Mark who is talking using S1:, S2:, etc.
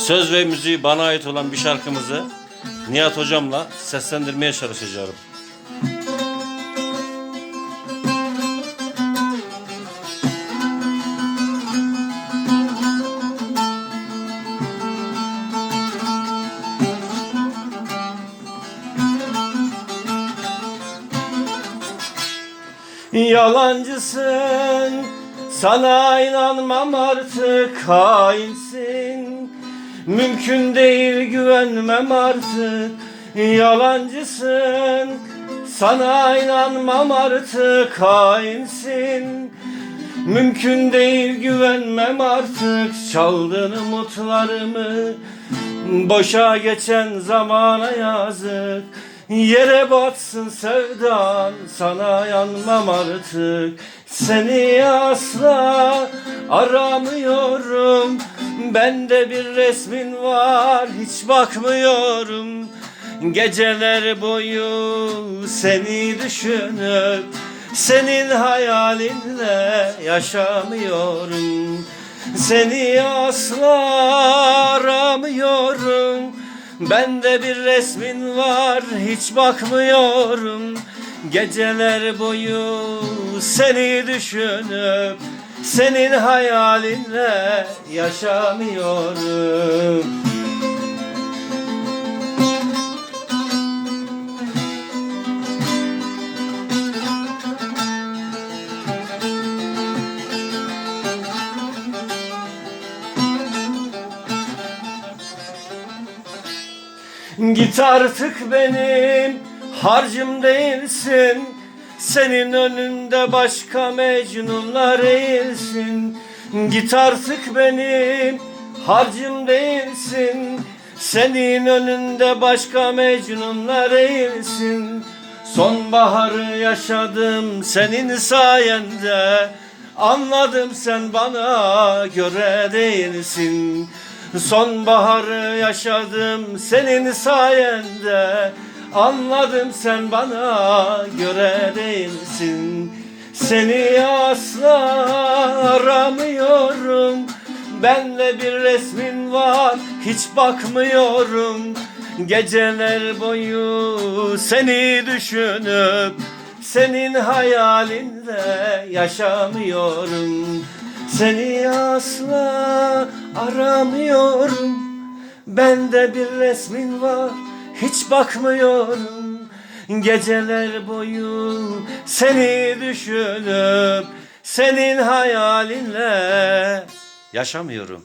S1: Söz ve müziği bana ait olan bir şarkımızı Nihat hocamla seslendirmeye çalışacağım. Yalancısın Sana inanmam artık hainsin Mümkün değil güvenmem artık. Yalancısın Sana inanmam artık. Hainsin. Mümkün değil güvenmem artık. Çaldın umutlarımı. Boşa geçen zamana yazık. Yere batsın sevdan Sana yanmam artık. Seni asla aramıyorum Bende bir resmin var Hiç bakmıyorum. Geceler boyu seni düşünüp Senin hayalinle yaşamıyorum. Seni asla aramıyorum. Bende bir resmin var hiç bakmıyorum. Geceler boyu seni düşünüp Senin hayalinle yaşamıyorum. Git artık benim harcım değilsin Senin önünde başka mecnunlar eğilsin. Git artık benim harcım değilsin. Senin önünde başka mecnunlar eğilsin. Sonbaharı yaşadım senin sayende. Anladım sen bana göre değilsin. Sonbaharı yaşadım senin sayende Anladım sen bana göre değilsin Seni asla aramıyorum. Benle bir resmin var hiç bakmıyorum. Geceler boyu seni düşünüp Senin hayalinle yaşamıyorum. Seni asla aramıyorum. Bende bir resmin var hiç bakmıyorum Geceler boyu. Seni düşünüp Senin hayalinle yaşamıyorum